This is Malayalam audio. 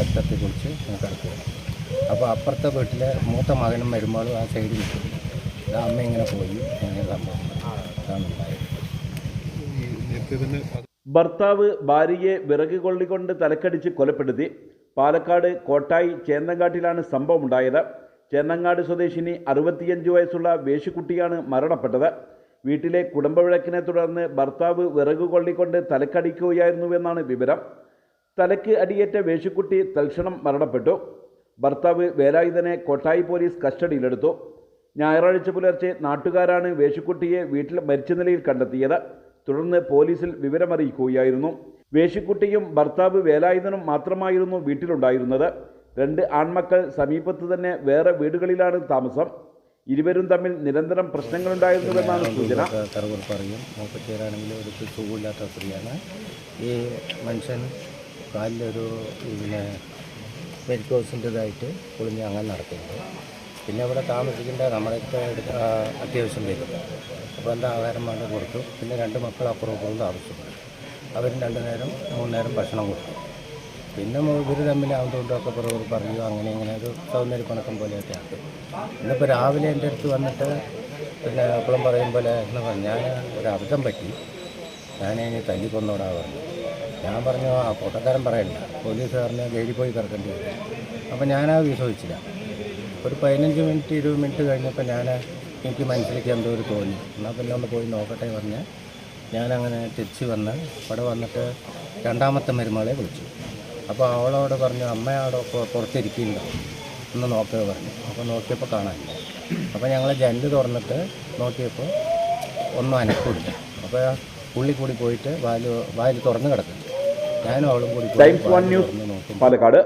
രക്തത്തിൽ കുളിച്ച് കിടക്കുക അപ്പോൾ അപ്പുറത്തെ വീട്ടിലെ മൂത്ത മകനും മരുമകളും ആ സൈഡിൽ നിൽക്കും അമ്മ ഇങ്ങനെ പോയി. ഇങ്ങനെ സംഭവം. ഭർത്താവ് ഭാര്യയെ വിറക് കൊള്ളിക്കൊണ്ട് തലക്കടിച്ച് കൊലപ്പെടുത്തി. പാലക്കാട് കോട്ടായി ചേന്നങ്കാട്ടിലാണ് സംഭവമുണ്ടായത്. ചേന്നങ്ങാട് സ്വദേശിനി അറുപത്തിയഞ്ച് വയസ്സുള്ള വേശുക്കുട്ടിയാണ് മരണപ്പെട്ടത്. വീട്ടിലെ കുടുംബവിളക്കിനെ തുടർന്ന് ഭർത്താവ് വിറക് കൊള്ളിക്കൊണ്ട് തലക്കടിക്കുകയായിരുന്നുവെന്നാണ് വിവരം. തലയ്ക്ക് അടിയേറ്റ വേശുക്കുട്ടി തൽക്ഷണം മരണപ്പെട്ടു. ഭർത്താവ് വേലായുധനെ കോട്ടായി പോലീസ് കസ്റ്റഡിയിലെടുത്തു. ഞായറാഴ്ച പുലർച്ചെ നാട്ടുകാരാണ് വേശുക്കുട്ടിയെ വീട്ടിൽ മരിച്ച നിലയിൽ കണ്ടെത്തിയത്. തുടർന്ന് പോലീസിൽ വിവരമറിയിക്കുകയായിരുന്നു. വേശുക്കുട്ടിയും ഭർത്താവ് വേലായുധനും മാത്രമായിരുന്നു വീട്ടിലുണ്ടായിരുന്നത്. രണ്ട് ആൺമക്കൾ സമീപത്ത് തന്നെ വേറെ വീടുകളിലാണ് താമസം. ഇരുവരും തമ്മിൽ നിരന്തരം പ്രശ്നങ്ങളുണ്ടായിരുന്നുവെന്നാണ് സൂചന. കറുകുർ പറയും. മൂപ്പത്തിയാണെങ്കിൽ ഒരു സുഖമില്ലാത്ത സ്ത്രീയാണ്. ഈ മനുഷ്യൻ കാലിലൊരു പിന്നെ മെഡിക്കോസിന്റെതായിട്ട് പൊളിഞ്ഞ് അങ്ങനെ നടക്കുന്നുണ്ട്. പിന്നെ അവിടെ താമസിക്കേണ്ട നമ്മളൊക്കെ എടുത്ത അത്യാവശ്യം വരും. അപ്പോൾ എന്താ ആഹാരം വേണ്ട കൊടുത്തു. പിന്നെ രണ്ട് മക്കൾ അപ്പുറം അപ്പുറം താമസിക്കുന്നു അവരും രണ്ടു നേരം മൂന്ന് നേരം ഭക്ഷണം കൊടുത്തു. പിന്നെ ഇവർ ഒക്കെ പുറകെ പറഞ്ഞു അങ്ങനെ ഇങ്ങനെ ഒരു സൗന്ദര്യ പണക്കം പോലെയൊക്കെ ആക്കും ഇന്നിപ്പോൾ രാവിലെ എന്റെ അടുത്ത് വന്നിട്ട് പിന്നെ എപ്പോഴും പറയും പോലെ എന്ന് പറഞ്ഞാൽ ഒരു അബദ്ധം പറ്റി. ഞാൻ ഇനി തല്ലിക്കൊന്നോടാ പറഞ്ഞു. ഞാൻ പറഞ്ഞു ആ ഫോട്ടോക്കാരൻ പറയണ്ട. പോലീസുകാരനെ ജയിലിൽ പോയി കിടക്കേണ്ടി വരും. അപ്പോൾ ഞാനത് വിശ്വസിച്ചില്ല. ഒരു പതിനഞ്ച് മിനിറ്റ് ഇരുപത് മിനിറ്റ് കഴിഞ്ഞപ്പോൾ ഞാൻ എനിക്ക് മനസ്സിലേക്ക് എന്തോ ഒരു തോന്നി. എന്നാൽ പിന്നെ ഒന്ന് പോയി നോക്കട്ടെ പറഞ്ഞ് ഞാനങ്ങനെ തിരിച്ച് വന്ന് ഇവിടെ വന്നിട്ട് രണ്ടാമത്തെ മരുമകളെ വിളിച്ചു. അപ്പോൾ അവളോട് പറഞ്ഞു അമ്മ അവിടെ പുറത്തിരിക്കുന്നുണ്ടോ? ഒന്ന് നോക്കുക പറഞ്ഞു. അപ്പോൾ നോക്കിയപ്പോൾ കാണാനില്ല. അപ്പോൾ ഞങ്ങൾ ജനൽ തുറന്നിട്ട് നോക്കിയപ്പോൾ ഒന്നും അനക്കില്ല. അപ്പോൾ പുള്ളി കൂടി പോയിട്ട് വാൽ വാൽ തുറന്ന് കിടക്കുന്നു ടൈംസ് വൺ ന്യൂസ് പാലക്കാട്.